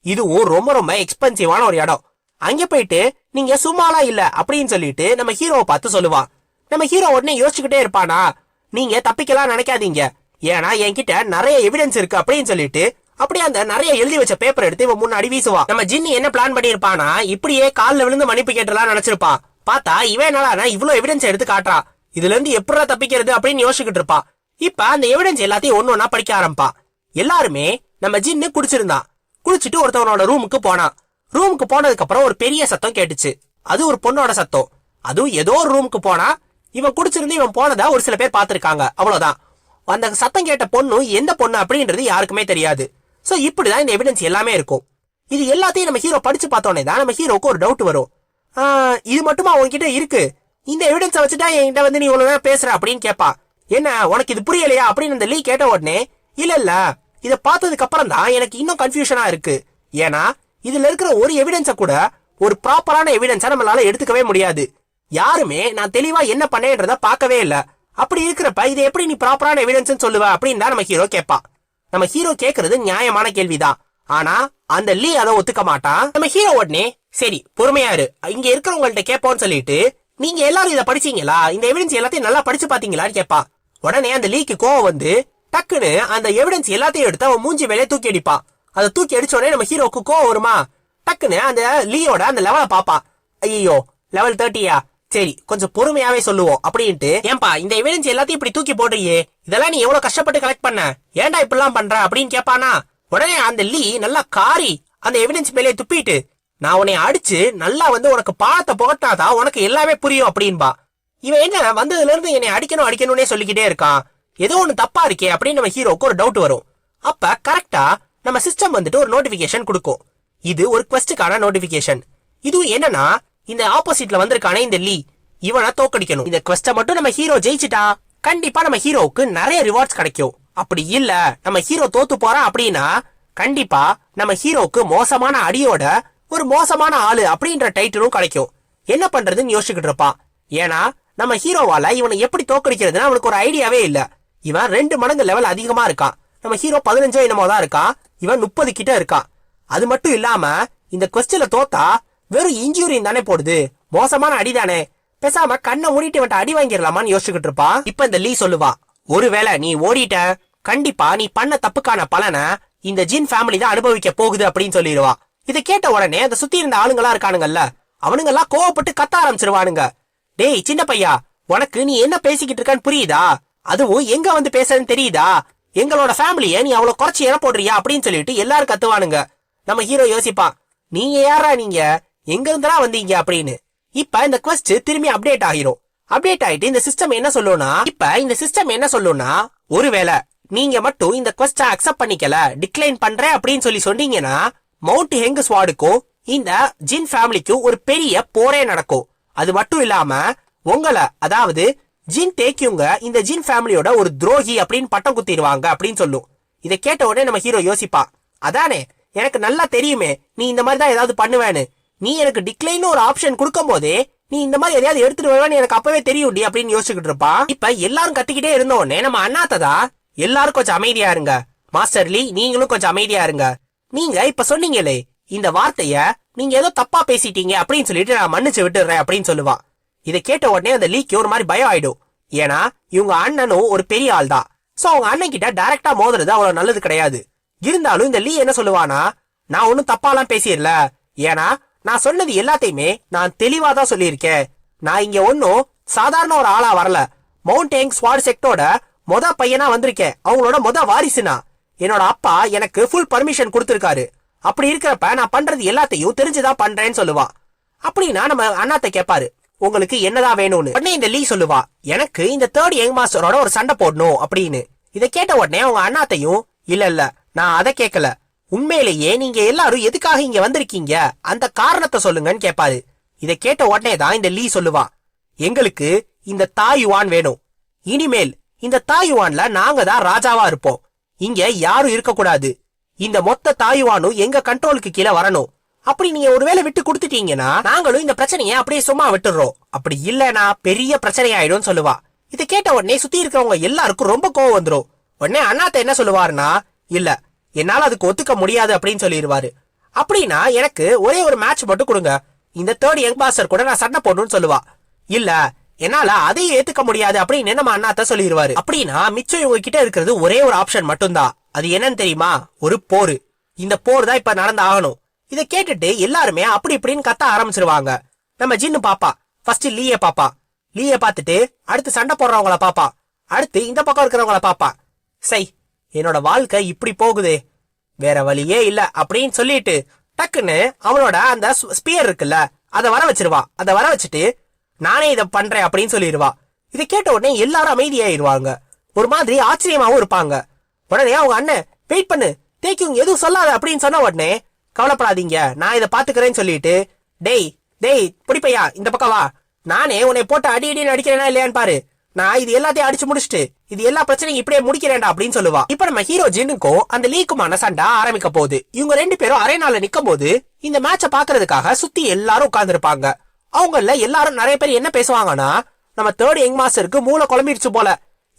S1: இதுவும் ரொம்ப ரொம்ப எக்ஸ்பென்சிவான ஒரு இடம். அங்க போயிட்டு நீங்க சும்மாலாம் இல்ல அப்படின்னு சொல்லிட்டு நம்ம ஹீரோவை பார்த்து சொல்லுவான். நம்ம ஹீரோ உடனே யோசிச்சுக்கிட்டே இருப்பானா? நீங்க தப்பிக்கலாம் நினைக்காதீங்க. ஏன்னா என்கிட்ட நிறைய எவிடன்ஸ் இருக்கு அப்படின்னு சொல்லிட்டு அப்படியே அந்த நிறைய எழுதி வச்ச பேப்பர் எடுத்து இவன் முன்னாடி வீசுவான். நம்ம ஜின்னி என்ன பிளான் பண்ணிருப்பானா இப்படியே காலில் விழுந்து மன்னிப்பு கேட்டலாம் நினைச்சிருப்பான். பார்த்தா இவன் என்னடா இவ்வளவு எவிடன்ஸ் எடுத்து காட்டுறான் இதுல இருந்து எப்படா தப்பிக்கிறது அப்படின்னு யோசிச்சுக்கிட்டு இருப்பான். இப்ப அந்த எவிடன்ஸ் எல்லாத்தையும் ஒன்னு ஒன்னா படிக்க ஆரம்பிப்பான். எல்லாருமே நம்ம ஜின்னு குடிச்சிருந்தான். குடிச்சிட்டு ஒருத்தவனோட ரூமுக்கு போனான். ரூமுக்கு போனதுக்கு அப்புறம் ஒரு பெரிய சத்தம் கேட்டுச்சு. அது ஒரு பொண்ணோட சத்தம். அதுவும் ஏதோ ஒரு ரூமுக்கு போனா இவன் குடிச்சிருந்து இவன் போனதா ஒரு சில பேர் பார்த்திருக்காங்க. அவ்வளவுதான். அந்த சத்தம் கேட்ட பொண்ணு எந்த பொண்ணு? அப்படின்றது யாருக்குமே தெரியாது. ஸோ இப்படிதான் இந்த எவிடன்ஸ் எல்லாமே இருக்கும். இது எல்லாத்தையும் நம்ம ஹீரோ படிச்சு பார்த்தோன்னே தான் நம்ம ஹீரோக்கு ஒரு டவுட் வரும். இது மட்டுமா உன்கிட்ட இருக்கு? இந்த எவிடன்ஸை வச்சுட்டா என்கிட்ட வந்து நீ இவ்வளவு பேசுற அப்படின்னு கேட்பா என்ன உனக்கு இது புரியலையா? அப்படின்னு இந்த லீ கேட்ட உடனே இல்ல இல்ல. இதை பார்த்ததுக்கு அப்புறம் தான் எனக்கு இன்னும் கன்ஃபியூஷனா இருக்கு. ஏன்னா இதுல இருக்கிற ஒரு எவிடன்ஸ கூட ஒரு ப்ராப்பரான எவிடன்ஸா நம்மளால எடுத்துக்கவே முடியாது. யாருமே நான் தெளிவா என்ன பண்ணேன்றத பார்க்கவே இல்ல. அப்படி இருக்கிறப்ப இது எப்படி நீ ப்ராப்பரான எவிடன்ஸ் சொல்லுவ அப்படின்னு தான் நம்ம ஹீரோ கேட்பான் நம்ம ஹீரோ கேட்கறது நியாயமான கேள்விதான். ஆனா அந்த லீ அதை ஒத்துக்க மாட்டான். நம்ம ஹீரோ உடனே சரி பொறுமையாரு இங்க இருக்கிறவங்கள்ட்ட கேட்போம்னு சொல்லிட்டு நீங்க எல்லாரும் இதை படிச்சீங்களா? இந்த எவிடன்ஸ் எல்லாத்தையும் நல்லா படிச்சு பாத்தீங்களான்னு கேட்பான் உடனே அந்த லீக்கு கோவம் வந்து டக்குன்னு அந்த எவிடன்ஸ் எல்லாத்தையும் எடுத்து அவன் மூஞ்சி மேலே தூக்கி அடிப்பான். அதை தூக்கி அடிச்சோடனே நம்ம ஹீரோக்கு கோவம் வருமா? டக்குன்னு அந்த லீயோட அந்த லெவலை பாப்பா. ஐயோ லெவல் தேர்ட்டியா சரி கொஞ்சம் பொறுமையாவே சொல்லுவோம் அப்படின்ட்டு. ஏன்பா இந்த எவிடன்ஸ் எல்லாத்தையும் இப்படி தூக்கி போடுறியே? இதெல்லாம் நீ எவ்வளவு கஷ்டப்பட்டு கலெக்ட் பண்ண? ஏன்டா இப்படிலாம் பண்ற அப்படின்னு கேட்பானா உடனே அந்த லீ நல்லா காரி அந்த எவிடன்ஸ் மேலே துப்பிட்டு நான் உன்னை அடிச்சு நல்லா வந்து உனக்கு பாலத்தை புகட்டாதான் உனக்கு எல்லாமே புரியும் அப்படின்பா. இவன் என்ன வந்ததுல இருந்து என்னை அடிக்கணும் அடிக்கணும்னே சொல்லிக்கிட்டே இருக்கான். ஏதோ ஒன்று தப்பா இருக்கே அப்படின்னு நம்ம ஹீரோக்கு ஒரு டவுட் வரும். அப்ப கரெக்டா நம்ம சிஸ்டம் வந்துட்டு ஒரு நோட்டிபிகேஷன் கொடுக்கும். இது ஒரு குவெஸ்டுக்கான நோட்டிபிகேஷன் இது என்னன்னா இந்த ஆப்போசிட்ல வந்திருக்கான இந்த லீ இவனை தோக்கடிக்கணும். இந்த குவெஸ்ட மட்டும் நம்ம ஹீரோ ஜெயிச்சிட்டா கண்டிப்பா நம்ம ஹீரோவுக்கு நிறைய ரிவார்ட்ஸ் கிடைக்கும். அப்படி இல்ல நம்ம ஹீரோ தோத்து போறான் அப்படின்னா கண்டிப்பா நம்ம ஹீரோவுக்கு மோசமான அடியோட ஒரு மோசமான ஆளு அப்படின்ற டைட்டிலும் கிடைக்கும். என்ன பண்றதுன்னு யோசிச்சுக்கிட்டு இருப்பான். ஏன்னா நம்ம ஹீரோவால இவனை எப்படி தோக்கடிக்கிறதுன்னு அவனுக்கு ஒரு ஐடியாவே இல்ல. இவன் ரெண்டு மடங்கு லெவல் அதிகமா இருக்கான். நம்ம ஹீரோ பதினஞ்சோ என்னமோ தான் இருக்கான். இவன் முப்பது கிட்ட இருக்கான். அது மட்டும் இல்லாம இந்த கொஸ்டின்ல தோத்தா வெறும் இன்ஜூரின் தானே போடுது. மோசமான அடிதானே பேசாம கண்ணை மூடிட்டு இவன்ட்ட அடி வாங்கிடலாமான்னு யோசிச்சுக்கிட்டு இருப்பான் இப்ப இந்த லீ சொல்லுவா ஒருவேளை நீ ஓடிட்ட கண்டிப்பா நீ பண்ண தப்புக்கான பலனை இந்த ஜின் ஃபேமிலி தான் அனுபவிக்க போகுது அப்படின்னு சொல்லிடுவா. இதை கேட்ட உடனே அந்த சுத்தி இருந்த ஆளுங்களா இருக்கானுங்கல்ல அவனுங்கெல்லாம் கோவப்பட்டு கத்த ஆரம்பிச்சிருவானுங்க. டேய் சின்ன பையா உனக்கு நீ என்ன பேசிக்கிட்டு இருக்கான்னு புரியுதா? அதுவும் எங்க வந்து பேசுறதுன்னு தெரியுதா? எங்களோட ஃபேமிலியை நீ அவ்வளவு குறைச்சி என போடுறியா அப்படின்னு சொல்லிட்டு எல்லாரும் கத்துவானுங்க. நம்ம ஹீரோ யோசிப்பான் நீங்க யாரா நீங்க? எங்க இருந்தா வந்தீங்க? அப்படின்னு. இப்ப இந்த கொஸ்ட் திரும்பி அப்டேட் ஆகிரும். அப்டேட் ஆயிட்டு இந்த சிஸ்டம் என்ன சொல்லும்னா இப்ப இந்த சிஸ்டம் என்ன சொல்லும்னா ஒருவேளை நீங்க மட்டும் இந்த கொஸ்ட அக்செப்ட் பண்ணிக்கல டிக்ளைன் பண்றேன் அப்படின்னு சொல்லி சொன்னீங்கன்னா மவுண்ட் ஹெங் ஸ்வாடுக்கும் இந்த ஜின் ஃபேமிலிக்கும் ஒரு பெரிய போரே நடக்கும். அது மட்டும் இல்லாம உங்களை அதாவது ஜின் டேக்கியுங்க இந்த ஜின் ஃபேமிலியோட ஒரு துரோகி அப்படின்னு பட்டம் குத்திடுவாங்க அப்படின்னு சொல்லும். இதை கேட்ட உடனே நம்ம ஹீரோ யோசிப்பா அதானே எனக்கு நல்லா தெரியுமே நீ இந்த மாதிரி தான் ஏதாவது பண்ணுவேன்னு. நீ எனக்கு டிக்ளைன் ஒரு ஆப்ஷன் கொடுக்கும் போதே நீ இந்த மாதிரி எதையாவது எடுத்துட்டு வருவேன்னு எனக்கு அப்பவே தெரியும்டி அப்படின்னு யோசிச்சுக்கிட்டு இருப்பான் இப்ப எல்லாரும் கத்திக்கிட்டே இருந்தோடனே நம்ம அண்ணாத்ததா எல்லாரும் கொஞ்சம் அமைதியா இருங்க. மாஸ்டர் லீ நீங்களும் கொஞ்சம் அமைதியா இருங்க. நீங்க இப்ப சொன்னீங்களே இந்த வார்த்தைய நீங்க ஏதோ தப்பா பேசிட்டீங்க அப்படின்னு சொல்லிட்டு நான் மன்னிச்சு விட்டுறேன் அப்படின்னு சொல்லுவான் இதை கேட்ட உடனே அந்த லீக்கு ஒரு மாதிரி பயம் ஆயிடும். ஏன்னா இவங்க அண்ணனும் ஒரு பெரிய ஆள் தான். சோ அவங்க அண்ணன் கிட்ட டைரக்டா மோதுறது அவ்வளவு நல்லது கிடையாது. இருந்தாலும் இந்த லீ என்ன சொல்லுவானா நான் ஒன்றும் தப்பாலாம் பேசிடல. ஏன்னா நான் சொன்னது எல்லாத்தையுமே நான் தெளிவா தான் சொல்லியிருக்கேன். நான் இங்க ஒன்னும் சாதாரண ஒரு ஆளா வரல. மவுண்டேங் ஸ்வாட் செக்டோட மொத பையனா வந்திருக்கேன். அவங்களோட மொத வாரிசுனா. என்னோட அப்பா எனக்கு ஃபுல் பர்மிஷன் கொடுத்திருக்காரு. அப்படி இருக்கிறப்ப நான் பண்றது எல்லாத்தையும் தெரிஞ்சுதான் பண்றேன்னு சொல்லுவா அப்படின்னா நம்ம அண்ணாத்த கேட்பாரு உங்களுக்கு என்னதான் வேணும்னு. உடனே இந்த லீ சொல்லுவா எனக்கு இந்த தேர்ட் யங் மாஸ்டரோட ஒரு சண்டை போடணும் அப்படின்னு. இதை கேட்ட உடனே அவங்க அண்ணாத்தையும் இல்ல இல்ல நான் அதை கேட்கல உண்மையிலேயே நீங்க எல்லாரும் எதுக்காக இங்க வந்திருக்கீங்க? அந்த காரணத்தை சொல்லுங்கன்னு கேட்பாரு இதை கேட்ட உடனே தான் இந்த லீ சொல்லுவா எங்களுக்கு இந்த தாயுவான் வேணும். இனிமேல் இந்த தாயுவான்ல நாங்க தான் ராஜாவா இருப்போம். இங்க யாரும் இருக்கக்கூடாது. இந்த மொத்த தாயுவானும் எங்க கண்ட்ரோலுக்கு கீழே வரணும். அப்படி நீங்க ஒருவேளை விட்டு கொடுத்துட்டீங்கன்னா நாங்களும் இந்த பிரச்சனையை அப்படியே சும்மா விட்டுறோம். அப்படி இல்லனா பெரிய பிரச்சனை ஆயிடும் சொல்லுவா. இதை கேட்ட உடனே சுத்தி இருக்கிறவங்க எல்லாருக்கும் ரொம்ப கோவம் வந்துடும் உடனே அண்ணாத்த என்ன சொல்லுவாருன்னா இல்ல என்னால அதுக்கு ஒத்துக்க முடியாது அப்படின்னு சொல்லிடுவாரு. அப்படின்னா எனக்கு ஒரே ஒரு மேட்ச் மட்டும் கொடுங்க. இந்த தேர்ட் யங் பாஸ்டர் கூட நான் சண்டை போடணும்னு சொல்லுவா. இல்ல என்னால அதையும் ஏத்துக்க முடியாது அப்படின்னு நம்ம அண்ணாத்த சொல்லிடுவாரு. அப்படின்னா மிச்சம் இவங்க கிட்ட இருக்கிறது ஒரே ஒரு ஆப்ஷன் மட்டும்தான். அது என்னன்னு தெரியுமா? ஒரு போர். இந்த போர் தான் இப்ப நடந்து ஆகணும் இதை கேட்டுட்டு எல்லாருமே அப்படி இப்படின்னு கத்த ஆரம்பிச்சிருவாங்க. நம்ம ஜின்னு பாப்பா. ஃபர்ஸ்ட் லீய பாப்பா. லீய பார்த்துட்டு அடுத்து சண்டை போடுறவங்கள பாப்பா. அடுத்து இந்த பக்கம் இருக்கிறவங்கள பாப்பா. சை என்னோட வாழ்க்கை இப்படி போகுதே. வேற வழியே இல்ல அப்படின்னு சொல்லிட்டு டக்குன்னு அவனோட அந்த ஸ்பியர் இருக்குல்ல அதை வர வச்சிருவா. அதை வர வச்சுட்டு நானே இதை பண்றேன் அப்படின்னு சொல்லிடுவா. இதை கேட்ட உடனே எல்லாரும் அமைதியாயிருவாங்க. ஒரு மாதிரி ஆச்சரியமாவும் இருப்பாங்க. உடனே அவங்க அண்ணன் வெயிட் பண்ணு. தேக்கிங் எதுவும் சொல்லாத அப்படின்னு சொன்ன உடனே கவலைப்படாதீங்க. நான் இதை பாத்துக்கிறேன்னு சொல்லிட்டு டேய் டேய் பிடிப்பையா இந்த பக்கம் வா. நானே உன்னை போட்டு அடி அடின்னு அடிக்கிறேனா இல்லையான்னு பாரு. நான் இது எல்லாத்தையும் அடிச்சு முடிச்சுட்டு இது எல்லா பிரச்சனையும் இப்படியே முடிக்கிறேன்டா அப்படின்னு சொல்லுவா. இப்ப நம்ம ஹீரோ ஜின்னுக்கும் அந்த லீக்குமான சண்டை ஆரம்பிக்க போகுது. இவங்க ரெண்டு பேரும் அரைநாள்ல நிக்கும் போது இந்த மேட்ச பாக்குறதுக்காக சுத்தி எல்லாரும் உட்கார்ந்துருப்பாங்க. அவங்கள எல்லாரும் நிறைய பேர் என்ன பேசுவாங்கன்னா நம்ம தேர்ட் யங் மாஸ்டருக்கு மூளை குழம்பிடுச்சு போல.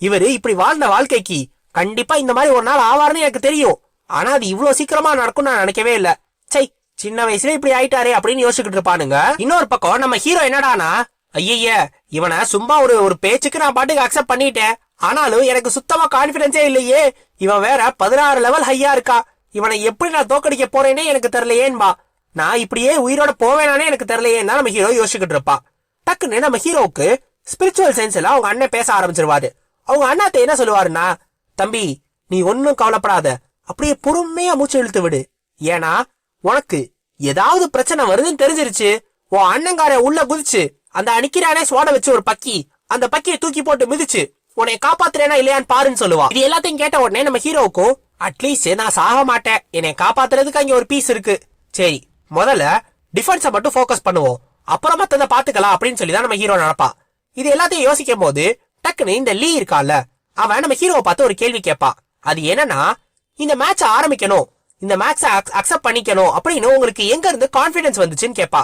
S1: இவரு இப்படி வாழ்ந்த வாழ்க்கைக்கு கண்டிப்பா இந்த மாதிரி ஒரு நாள் ஆவார்னு எனக்கு தெரியும். ஆனா அது இவ்வளவு சீக்கிரமா நடக்கும் நான் நினைக்கவே இல்லை. சை சின்ன வயசுல இப்படி ஆயிட்டாரே அப்படின்னு யோசிச்சுக்கிட்டு இருப்பானுங்க. இன்னொரு பக்கம் நம்ம ஹீரோ என்னடானா ஐய இவனை சும்மா ஒரு ஒரு பேச்சுக்கு நான் பாட்டுக்கு அக்செப்ட் பண்ணிட்டேன். ஆனாலும் எனக்கு சுத்தமா கான்பிடன்ஸே இல்லையே. இவன் வேற பதினாறு லெவல் ஹையா இருக்கா. இவனை எப்படி நான் தோக்கடிக்க போறேனே எனக்கு தெரியலையேன்பா. நான் இப்படியே உயிரோட போவேனானே எனக்கு தெரியலையேன்னு நம்ம ஹீரோ யோசிச்சுக்கிட்டு இருப்பான் டக்குன்னு நம்ம ஹீரோவுக்கு ஸ்பிரிச்சுவல் சென்ஸ்ல அவங்க அண்ணன் பேச ஆரம்பிச்சிருவாரு. அவங்க அண்ணாத்த என்ன சொல்லுவாருன்னா தம்பி நீ ஒன்னும் கவலைப்படாத. அப்படியே பொறுமையா மூச்சு இழுத்து விடு. ஏன்னா உனக்கு ஏதாவது பிரச்சனை வருதுன்னு தெரிஞ்சிருச்சு உன் அண்ணங்கார உள்ள குதிச்சு அந்த அணிக்கிறானே சோட வச்சு ஒரு பக்கி அந்த பக்கியை தூக்கி போட்டு மிதிச்சு உன்னை காப்பாத்துறேனா இல்லையான்னு பாருன்னு சொல்லுவா. இது எல்லாத்தையும் கேட்ட உடனே நம்ம ஹீரோவுக்கும் அட்லீஸ்ட் நான் சாக மாட்டேன். என்னை காப்பாத்துறதுக்கு அங்க ஒரு பீஸ் இருக்கு. சரி முதல்ல டிஃபென்ஸ மட்டும் ஃபோக்கஸ் பண்ணுவோம். அப்புறம் மத்தத பாத்துக்கலாம் அப்படின்னு சொல்லி தான் நம்ம ஹீரோ நினைப்பான் இது எல்லாத்தையும் யோசிக்கும் போது டக்குன்னு இந்த லீ இருக்கால அவன் நம்ம ஹீரோவை பார்த்து ஒரு கேள்வி கேட்பான் அது என்னன்னா இந்த மேட்ச் ஆரம்பிக்கணும். இந்த மேக்ஸை அக்செப்ட் பண்ணிக்கணும் அப்படின்னு உங்களுக்கு எங்க இருந்து வந்துச்சுன்னு கேட்பா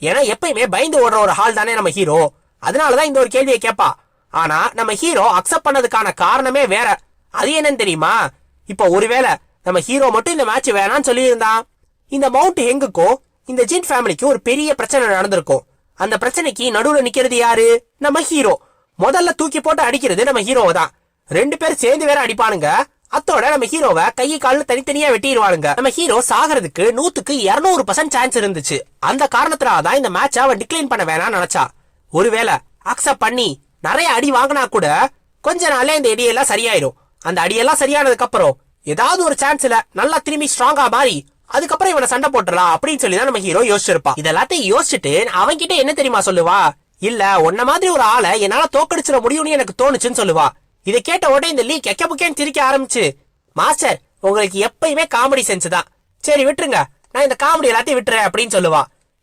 S1: ஏன்னா எப்பயுமே பயந்து ஓடுற ஒரு ஹால் தானே நம்ம ஹீரோ அதனாலதான் இந்த ஒரு கேள்வியை கேட்பா ஆனா நம்ம ஹீரோ அக்செப்ட் பண்ணதுக்கான காரணமே வேற. அது என்னன்னு தெரியுமா? இப்போ ஒருவேளை நம்ம ஹீரோ மட்டும் இந்த மேட்ச் வேணாம்னு சொல்லியிருந்தான் இந்த மவுண்ட் ஹெங்குக்கும் இந்த ஜின் ஃபேமிலிக்கும் ஒரு பெரிய பிரச்சனை நடந்திருக்கும். அந்த பிரச்சனைக்கு நடுவுல நிக்கிறது யாரு? நம்ம ஹீரோ முதல்ல தூக்கி போட்டு அடிக்கிறது நம்ம ஹீரோவை தான். ரெண்டு பேரும் சேர்ந்து வேற அடிப்பானுங்க. அத்தோட நம்ம ஹீரோவை கை காலில் தனித்தனியா வெட்டிடுவாளுங்க. நம்ம ஹீரோ சாகிறதுக்கு நூத்துக்கு இருநூறு பர்சன்ட் சான்ஸ் இருந்துச்சு. அந்த காரணத்தினால தான் இந்த மேட்ச் அவன் டிக்ளைன் பண்ண வேணாம்னு நினைச்சா. ஒருவேளை அக்செப்ட் பண்ணி நிறைய அடி வாங்கினா கூட கொஞ்ச நாளே இந்த அடியெல்லாம் சரியாயிரும். அந்த அடியெல்லாம் சரியானதுக்கு அப்புறம் ஏதாவது ஒரு சான்ஸ்ல நல்லா திரும்பி ஸ்ட்ராங்கா மாறி அதுக்கப்புறம் இவனை சண்டை போட்டுடலாம் அப்படின்னு சொல்லி தான் நம்ம ஹீரோ யோசிச்சிருப்பான் இதெல்லாத்தையும் யோசிச்சுட்டு அவன்கிட்ட என்ன தெரியுமா சொல்லுவா? இல்ல உன்ன மாதிரி ஒரு ஆளை என்னால தோக்கடிச்சிட முடியும்னு எனக்கு தோணுச்சுன்னு சொல்லுவா. இதை கேட்ட உடனே இந்த லீ கெக்க புக்கேன்னு திரிக்க ஆரம்பிச்சு. மாஸ்டர் உங்களுக்கு எப்பயுமே காமெடி சென்ஸ் தான். சரி விட்டுருங்க. நான் இந்த காமெடி எல்லாத்தையும் விட்டுறேன் அப்படின்னு சொல்லுவா.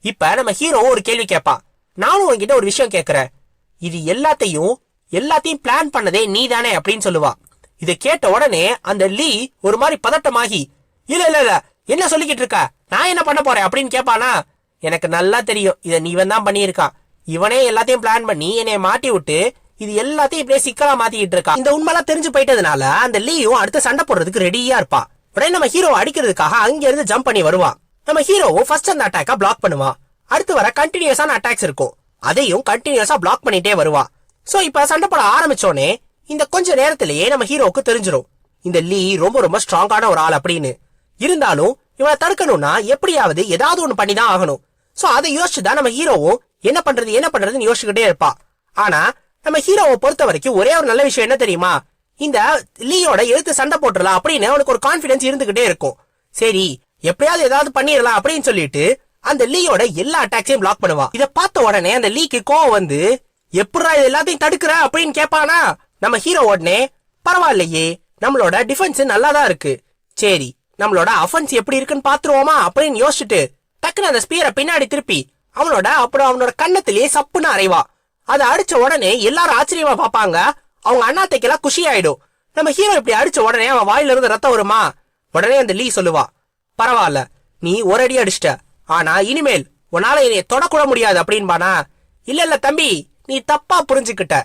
S1: இப்ப நம்ம ஹீரோ ஒரு கேள்வி கேட்பான் நானும் உங்ககிட்ட ஒரு விஷயம் கேட்குறேன் இது எல்லாத்தையும் எல்லாத்தையும் பிளான் பண்ணதே நீ தானே அப்படின்னு சொல்லுவா. இதை கேட்ட உடனே அந்த லீ ஒரு மாதிரி பதட்டமாகி இல்ல இல்ல இல்ல என்ன சொல்லிக்கிட்டு இருக்க? நான் என்ன பண்ண போறேன்? அப்படின்னு கேட்பானா எனக்கு நல்லா தெரியும். இதை நீ தான் பண்ணியிருக்கான் இவனே எல்லாத்தையும் பிளான் பண்ணி என்னைய மாட்டி விட்டு இது எல்லாத்தையும் இப்படியே சிக்கலா மாத்திக்கிட்டு இருக்கான் இந்த உண்மைலாம் தெரிஞ்சு போயிட்டதுனால அந்த லீயும் அடுத்த சண்டை போடுறதுக்கு ரெடியா இருப்பான் உடனே நம்ம ஹீரோ அடிக்கிறதுக்காக அங்க இருந்து ஜம்ப் பண்ணி வருவான் நம்ம ஹீரோவும் ஃபர்ஸ்ட் அந்த அட்டாக்கா பிளாக் பண்ணுவான் அடுத்து வர கண்டினியூஸான அட்டாக்ஸ் இருக்கும். அதையும் கண்டினியூஸா பிளாக் பண்ணிட்டே வருவான் சோ இப்ப சண்டை போட ஆரம்பிச்சோனே இந்த கொஞ்ச நேரத்திலேயே நம்ம ஹீரோவுக்கு தெரிஞ்சிடும் இந்த லீ ரொம்ப ரொம்ப ஸ்ட்ராங்கான ஒரு ஆள் அப்படின்னு. இருந்தாலும் இவனை தடுக்கணும்னா எப்படியாவது ஏதாவது ஒண்ணு பண்ணி தான் ஆகணும். சோ அதை யோசிச்சு தான் நம்ம ஹீரோவும் என்ன பண்றது என்ன பண்றதுன்னு யோசிச்சுக்கிட்டே இருப்பா. ஆனா நம்ம ஹீரோவை பொறுத்த வரைக்கும் ஒரே ஒரு நல்ல விஷயம் என்ன தெரியுமா? இந்த லீயோட எழுத்து சண்டை போட்டுடலாம் அப்படின்னு அவனுக்கு ஒரு கான்பிடன்ஸ் இருந்துகிட்டே இருக்கும். சரி எப்படியாவது ஏதாவது பண்ணிடலாம் அப்படின்னு சொல்லிட்டு அந்த லீயோட எல்லா அட்டாக்ஸையும் பிளாக் பண்ணுவான். இதை பார்த்த உடனே அந்த லீக்கு கோவம் வந்து எப்படா இது எல்லாத்தையும் தடுக்கிற? அப்படின்னு கேட்பானா நம்ம ஹீரோ உடனே பரவாயில்லையே நம்மளோட டிஃபென்ஸ் நல்லா தான் இருக்கு. சரி நம்மளோட அஃபென்ஸ் எப்படி இருக்குன்னு பாத்துருவோமா அப்படின்னு யோசிச்சுட்டு டக்குன்னு அந்த ஸ்பீரை பின்னாடி திருப்பி அவனோட அப்புறம் அவனோட கண்ணத்திலேயே சப்புன்னு அறைவா அதை அடிச்ச உடனே எல்லாரும் ஆச்சரியமா பார்ப்பாங்க. அவங்க அண்ணாத்தைக்கெல்லாம் குஷி ஆயிடும் நம்ம ஹீரோ இப்படி அடிச்ச உடனே அவன் வாயில இருந்து ரத்தம் வருமா? உடனே அந்த லீ சொல்லுவா. பரவாயில்ல நீ ஒரு அடி அடிச்சிட்ட. ஆனா இனிமேல் உன்னால என்னைய தொடக்கூட முடியாது அப்படின்பானா? இல்ல இல்ல தம்பி நீ தப்பா புரிஞ்சுக்கிட்ட.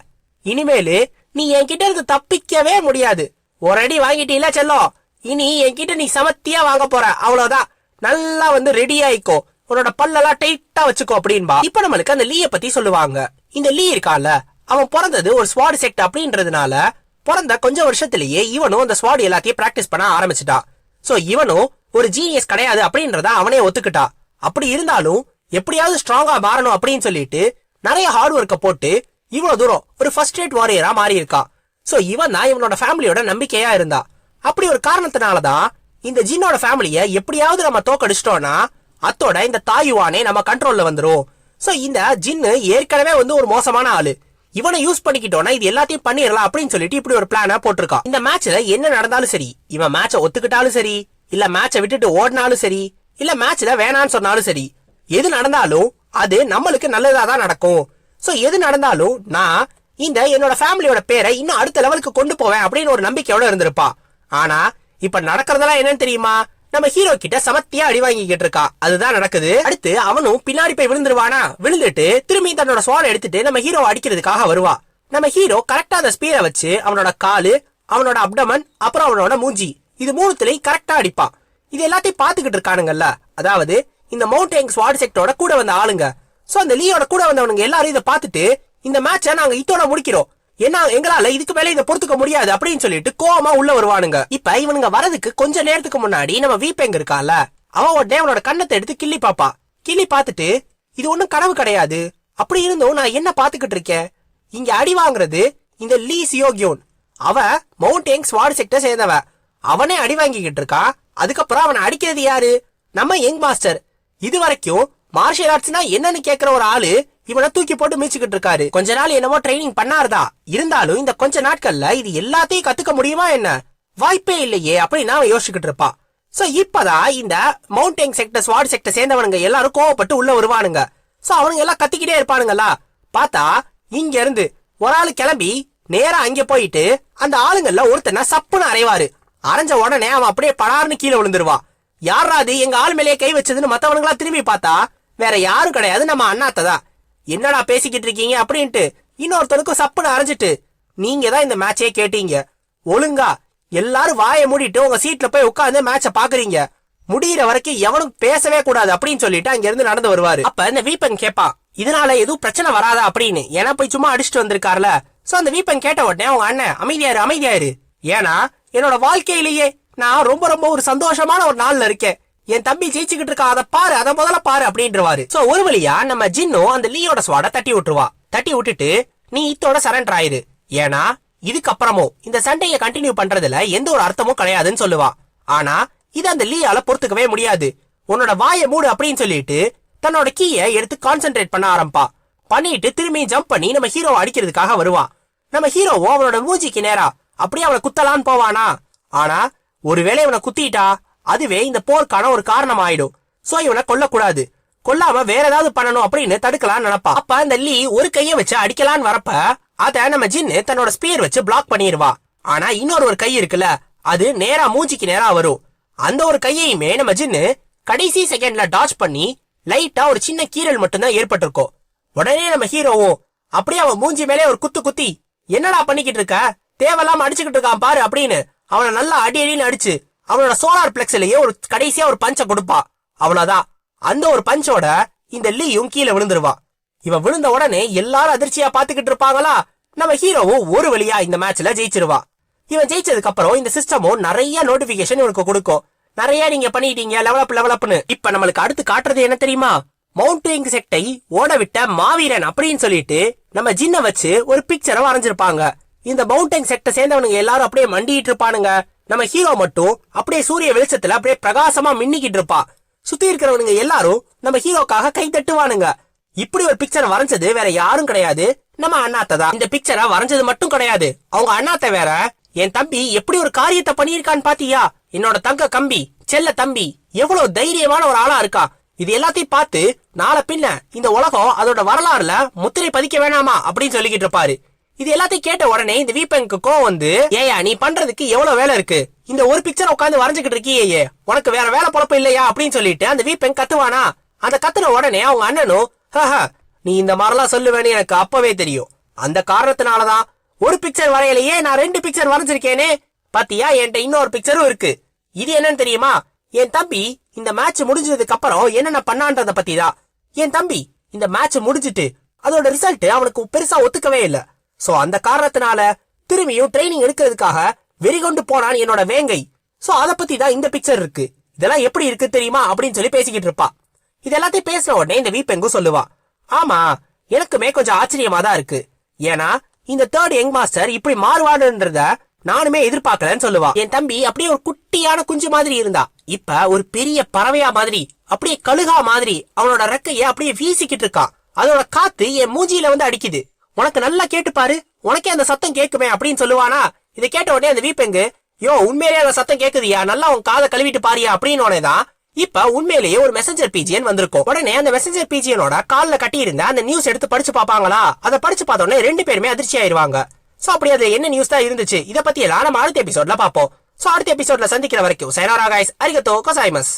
S1: இனிமேலு நீ என்கிட்ட இருந்து தப்பிக்கவே முடியாது. ஒரு அடி வாங்கிட்டீல செல்லம் இனி என்கிட்ட நீ சமத்தியா வாங்க போற. அவ்வளவுதான். நல்லா வந்து ரெடி ஆயிக்கோ உன்னோட பல்லெல்லாம் டைட்டா வச்சுக்கோ அப்படின்பா. இப்ப நம்மளுக்கு அந்த லீய பத்தி சொல்லுவாங்க. இந்த லீ இருக்கான்ல அவன் பிறந்தது ஒரு ஸ்வாடு செக்ட் அப்படின்றதுனால பிறந்த கொஞ்ச வருஷத்திலேயே இவனும் அந்த ஸ்வாடு எல்லாத்தையும் பிராக்டிஸ் பண்ண ஆரம்பிச்சிட்டான் சோ இவனும் ஒரு ஜீனியஸ் கிடையாது அப்படின்றத அவனே ஒத்துக்கிட்டா. அப்படி இருந்தாலும் எப்படியாவது ஸ்ட்ராங்கா மாறணும் அப்படின்னு சொல்லிட்டு நிறைய ஹார்ட் ஒர்க்கை போட்டு இவ்வளவு தூரம் ஒரு ஃபர்ஸ்ட் ரேட் வாரியரா மாறி இருக்கான் சோ இவன் தான் இவனோட ஃபேமிலியோட நம்பிக்கையா இருந்தா. அப்படி ஒரு காரணத்தினாலதான் இந்த ஜீனோட ஃபேமிலிய எப்படியாவது நம்ம தோக்கடிச்சிட்டோம்னா அத்தோட இந்த தாயுவானே நம்ம கண்ட்ரோல்ல வந்துரும். ஸோ இந்த ஜின்னு ஏற்கனவே வந்து ஒரு மோசமான ஆளு. இவனை யூஸ் பண்ணிக்கிட்டோம்னா இது எல்லாத்தையும் பண்ணிடலாம் அப்படின்னு சொல்லிட்டு இப்படி ஒரு பிளான போட்டிருக்கான் இந்த மேட்ச்ல என்ன நடந்தாலும் சரி. இவன் மேட்சை ஒத்துக்கிட்டாலும் சரி. இல்ல மேட்சை விட்டுட்டு ஓடினாலும் சரி. இல்ல மேட்ச்ல வேணான்னு சொன்னாலும் சரி. எது நடந்தாலும் அது நம்மளுக்கு நல்லதா தான் நடக்கும். ஸோ எது நடந்தாலும் நான் இந்த என்னோட ஃபேமிலியோட பேரை இன்னும் அடுத்த லெவலுக்கு கொண்டு போவேன் அப்படின்னு ஒரு நம்பிக்கையோட இருந்திருப்பா. ஆனா இப்ப நடக்கிறதெல்லாம் என்னன்னு தெரியுமா? நம்ம ஹீரோ கிட்ட சமத்தியா அடி வாங்கிக்கிட்டு இருக்கா. அதுதான் நடக்குது. அடுத்து அவனும் பின்னாடி போய் விழுந்துருவானா? விழுந்துட்டு திரும்பி தன்னோட சோலை எடுத்துட்டு நம்ம ஹீரோ அடிக்கிறதுக்காக வருவா. நம்ம ஹீரோ கரெக்டா அந்த ஸ்பீரை வச்சு அவனோட காலு அவனோட அப்டமன் அப்புறம் அவனோட மூஞ்சி இது மூணுத்துலயும் கரெக்டா அடிப்பான் இது எல்லாத்தையும் பாத்துக்கிட்டு இருக்கானுங்கல்ல. அதாவது இந்த மவுண்டேங் ஸ்வாட் செக்டோட கூட வந்த ஆளுங்க. சோ அந்த லீயோட கூட வந்தவனுங்க எல்லாரும் இதை பார்த்துட்டு இந்த மேட்சை நாங்க இத்தோட முடிக்கிறோம். ஏன்னா எங்களால இதுக்கு மேல இதை பொறுத்துக்க முடியாது அப்படின்னு சொல்லிட்டு கோவமா உள்ள வருவானுங்க. இப்ப இவனுங்க வரதுக்கு கொஞ்ச நேரத்துக்கு முன்னாடி நம்ம வீப்பெங்க இருக்கால அவன் உடனே அவனோட கண்ணத்தை எடுத்து கிள்ளி பாப்பா. கிள்ளி பார்த்துட்டு இது ஒண்ணும் கனவு கிடையாது. அப்படி இருந்தும் நான் என்ன பாத்துக்கிட்டு இருக்கேன்? இங்க அடி வாங்குறது இந்த லீ சியோகியோன். அவ மவுண்டேங் ஸ்வாட் செக்டர் சேர்ந்தவ. அவனே அடி வாங்கிக்கிட்டு இருக்கான் அதுக்கப்புறம் அவனை அடிக்கிறது யாரு? நம்ம யங் மாஸ்டர் இது வரைக்கும் மார்ஷியல் ஆர்ட்ஸ்னா என்னன்னு கேக்குற ஒரு ஆளு இவனை தூக்கி போட்டு மீச்சுக்கிட்டு இருக்காரு. கொஞ்ச நாள் என்னவோ ட்ரைனிங் பண்ணாருதா? இருந்தாலும் இந்த கொஞ்ச நாட்கள்ல இது எல்லாத்தையும் கத்துக்க முடியுமா என்ன? வாய்ப்பே இல்லையே அப்படின்னு அவன் யோசிச்சுக்கிட்டு இருப்பான் சோ இப்பதான் இந்த மவுண்டேங் செக்டர் ஸ்வாட் செக்டர் சேர்ந்தவனுங்க எல்லாரும் கோவப்பட்டு உள்ள வருவானுங்க. சோ அவனுங்க எல்லாம் கத்திக்கிட்டே இருப்பானுங்களா? பார்த்தா இங்க இருந்து ஒரு ஆள் கிளம்பி நேரா அங்க போயிட்டு அந்த ஆளுங்கள்ல ஒருத்தனை சப்புன்னு அறைவாரு. அரைஞ்ச உடனே அவன் அப்படியே படார்னு கீழே விழுந்துருவான் யாராவது எங்க ஆள் மேலேயே கை வச்சதுன்னு மத்தவனுங்களா திரும்பி பார்த்தா வேற யாரும் கிடையாது நம்ம அண்ணாத்ததா என்னடா பேசிக்கிட்டு இருக்கீங்க அப்படின்ட்டு இன்னொருத்தனுக்கும் சப்புன்னு அரைஞ்சிட்டு நீங்க தான் இந்த மேட்சே கேட்டீங்க. ஒழுங்கா எல்லாரும் வாயை மூடிட்டு உங்க சீட்ல போய் உட்காந்து மேட்சை பாக்குறீங்க முடியிற வரைக்கும் எவனும் பேசவே கூடாது அப்படின்னு சொல்லிட்டு அங்க இருந்து நடந்து வருவாரு. அப்ப இந்த வீப்பன் கேட்பான் இதனால எதுவும் பிரச்சனை வராதா? அப்படின்னு ஏன்னா போய் சும்மா அடிச்சுட்டு வந்திருக்காருல. சோ அந்த வீப்பன் கேட்ட உடனே அவங்க அண்ணன் அமைதியாரு அமைதியாரு ஏன்னா என்னோட வாழ்க்கையிலேயே நான் ரொம்ப ரொம்ப ஒரு சந்தோஷமான ஒரு நாள்ல இருக்கேன். என் தம்பி ஜெயிச்சுக்கிட்டு இருக்கா அதை பாரு அதை முதல்ல பாரு அப்படின்றவாரு. சோ ஒரு வழியா நம்ம ஜின்னும் அந்த லீயோட ஸ்வாட தட்டி விட்டுருவா. தட்டி விட்டுட்டு நீ இத்தோட சரண்டர் ஆயிரு. ஏன்னா இதுக்கப்புறமும் இந்த சண்டையை கண்டினியூ பண்றதுல எந்த ஒரு அர்த்தமும் கிடையாதுன்னு சொல்லுவா. ஆனா இது அந்த லீயால பொறுத்துக்கவே முடியாது. உன்னோட வாயை மூடு அப்படின்னு சொல்லிட்டு தன்னோட கீயை எடுத்து கான்சென்ட்ரேட் பண்ண ஆரம்பா பண்ணிட்டு திரும்பி ஜம்ப் பண்ணி நம்ம ஹீரோ அடிக்கிறதுக்காக வருவான் நம்ம ஹீரோவோ அவனோட மூஞ்சிக்கு நேரா அப்படியே அவனை குத்தலான்னு போவானா? ஆனா ஒருவேளை இவனை குத்திட்டா அதுவே இந்த போர்க்கான ஒரு காரணம் ஆயிடும் சோ இவனை கொல்லக்கூடாது. கொல்லாம வேற ஏதாவது பண்ணணும் அப்படின்னு தடுக்கலாம் நினைப்பா. அப்ப அந்த லீ ஒரு கைய வச்சு அடிக்கலான்னு வரப்ப அத நம்ம ஜின்னு தன்னோட ஸ்பீர் வச்சு பிளாக் பண்ணிடுவா. ஆனா இன்னொரு ஒரு கை இருக்குல்ல அது நேரா மூஞ்சிக்கு நேரா வரும். அந்த ஒரு கையையுமே நம்ம ஜின்னு கடைசி செகண்ட்ல டாச் பண்ணி லைட்டா ஒரு சின்ன கீறல் மட்டும்தான் ஏற்பட்டிருக்கும். உடனே நம்ம ஹீரோவும் அப்படியே அவன் மூஞ்சி மேலே ஒரு குத்து குத்தி என்னடா பண்ணிக்கிட்டு இருக்க? தேவையில்லாம அடிச்சுக்கிட்டு இருக்கான் பாரு அப்படின்னு அவனை நல்லா அடி அடின்னு அடிச்சு அவனோட சோலார் பிளெக்ஸ்லயே ஒரு கடைசியா ஒரு பஞ்ச கொடுப்பா. அவ்வளவுதான் அந்த ஒரு பஞ்சோட இந்த லீயும் கீழே விழுந்துருவான் இவன் விழுந்த உடனே எல்லாரும் அதிர்ச்சியா பாத்துக்கிட்டு இருப்பாங்களா? நம்ம ஹீரோவும் ஒரு வழியா இந்த மேட்ச்ல ஜெயிச்சிருவான் இவன் ஜெயிச்சதுக்கு அப்புறம் இந்த சிஸ்டமும் நிறைய நோட்டிபிகேஷன் இவனுக்கு கொடுக்கும். நிறைய நீங்க பண்ணிட்டீங்க லெவலப் லெவலப்னு இப்ப நம்மளுக்கு அடுத்து காட்டுறது என்ன தெரியுமா? மவுண்டிங் செக்டை ஓட விட்ட மாவீரன் அப்படின்னு சொல்லிட்டு நம்ம ஜின்ன வச்சு ஒரு பிக்சரை வரைஞ்சிருப்பாங்க. இந்த மவுண்டைன் செக்டை சேர்ந்தவனுங்க எல்லாரும் அப்படியே மண்டிட்டு இருப்பானுங்க. நம்ம ஹீரோ மட்டும் அப்படியே சூரிய வெளிச்சத்துல அப்படியே பிரகாசமா மின்னிக்கிட்டு இருப்பா. சுத்தி இருக்கிறவனுங்க எல்லாரும் நம்ம ஹீரோக்காக கை தட்டுவானுங்க. இப்படி ஒரு பிக்சர் வரைஞ்சது வேற யாரும் கிடையாது. நம்ம அண்ணாத்த தான். இந்த பிக்சரை வரைஞ்சது மட்டும் கிடையாது. அவங்க அண்ணாத்த வேற என் தம்பி எப்படி ஒரு காரியத்தை பண்ணியிருக்கான்னு பாத்தியா? என்னோட தங்க கம்பி செல்ல தம்பி எவ்வளவு தைரியமான ஒரு ஆளா இருக்கா? இது எல்லாத்தையும் பார்த்து நாளை பின்ன இந்த உலகம் அதோட வரலாறுல முத்திரை பதிக்க வேணாமா? அப்படின்னு சொல்லிக்கிட்டு இருப்பாரு. இது எல்லாத்தையும் கேட்ட உடனே இந்த வீப்பனுக்கு கோவம் வந்து ஏயா நீ பண்றதுக்கு எவ்வளவு வேலை இருக்கு? இந்த ஒரு பிக்சர் உட்காந்து வரைஞ்சுக்கிட்டு இருக்கியே உனக்கு வேற வேலை பொழப்பு இல்லையா? அப்படின்னு சொல்லிட்டு அந்த வீப்பன் கத்துவானா? அந்த கத்துன உடனே அவங்க அண்ணனும் "ஹஹ, நீ இந்த மாதிரிலாம் சொல்லுவேன்னு எனக்கு அப்பவே தெரியும். அந்த காரணத்தினாலதான் ஒரு பிக்சர் வரையலையே நான் ரெண்டு பிக்சர் வரைஞ்சிருக்கேனே. பாத்தியா என்கிட்ட இன்னொரு பிக்சரும் இருக்கு. இது என்னன்னு தெரியுமா? என் தம்பி இந்த மேட்ச் முடிஞ்சதுக்கு அப்புறம் என்னென்ன பண்ணான்றத பத்தி தான் என் தம்பி இந்த மேட்ச் முடிஞ்சிட்டு அதோட ரிசல்ட் அவனுக்கு பெருசா ஒத்துக்கவே இல்லை. சோ அந்த காரணத்தினால திரும்பியும் ட்ரைனிங் எடுக்கிறதுக்காக வெறிகொண்டு போனான் என்னோட வேங்கை. சோ அத பத்தி தான் இந்த பிக்சர் இருக்கு. இதெல்லாம் எப்படி இருக்கு தெரியுமா அப்படின்னு சொல்லி பேசிக்கிட்டு இருப்பா. இது எல்லாத்தையும் பேசின உடனே இந்த வீப்பெங்கு சொல்லுவா ஆமா எனக்குமே கொஞ்சம் ஆச்சரியமா தான் இருக்கு. ஏன்னா இந்த தேர்ட் யங் மாஸ்டர் இப்படி மாறுவாடுன்றத நானுமே எதிர்பார்க்கலன்னு சொல்லுவா. என் தம்பி அப்படியே ஒரு குட்டியான குஞ்சு மாதிரி இருந்தா. இப்ப ஒரு பெரிய பறவையா மாதிரி அப்படியே கழுகா மாதிரி அவனோட ரெக்கைய அப்படியே வீசிக்கிட்டு இருக்கான். அதோட காத்து என் மூஞ்சியில வந்து அடிக்குது. உனக்கு நல்லா கேட்டு பாரு. உனக்கே அந்த சத்தம் கேக்குமே அப்படின்னு சொல்லுவானா? இதை கேட்ட உடனே அந்த வீப்பெங்கு யோ உண்மையிலேயே அந்த சத்தம் கேக்குதியா? நல்லா உன் காதை கழுவிட்டு பாரியா? அப்படின்னு உடனேதான் இப்ப உண்மையிலேயே ஒரு மெசஞ்சர் பிஜிஎன் வந்திருக்கும். உடனே அந்த மெசஞ்சர் பிஜிஎனோட கால்ல கட்டி இருந்த அந்த நியூஸ் எடுத்து படிச்சு பாப்பாங்களா அதை படிச்சு பார்த்த உடனே ரெண்டு பேருமே அதிர்ச்சி ஆயிருவாங்க. சோ அப்படி அது என்ன நியூஸ் தான் இருந்துச்சு? இத பத்தி எல்லாம் நம்ம அடுத்த எபிசோட்ல பார்ப்போம். சோ அடுத்த எபிசோட்ல சந்திக்கிற வரைக்கும் சைனாரா காய்ஸ் அரிகத்தோ கசாய்மஸ்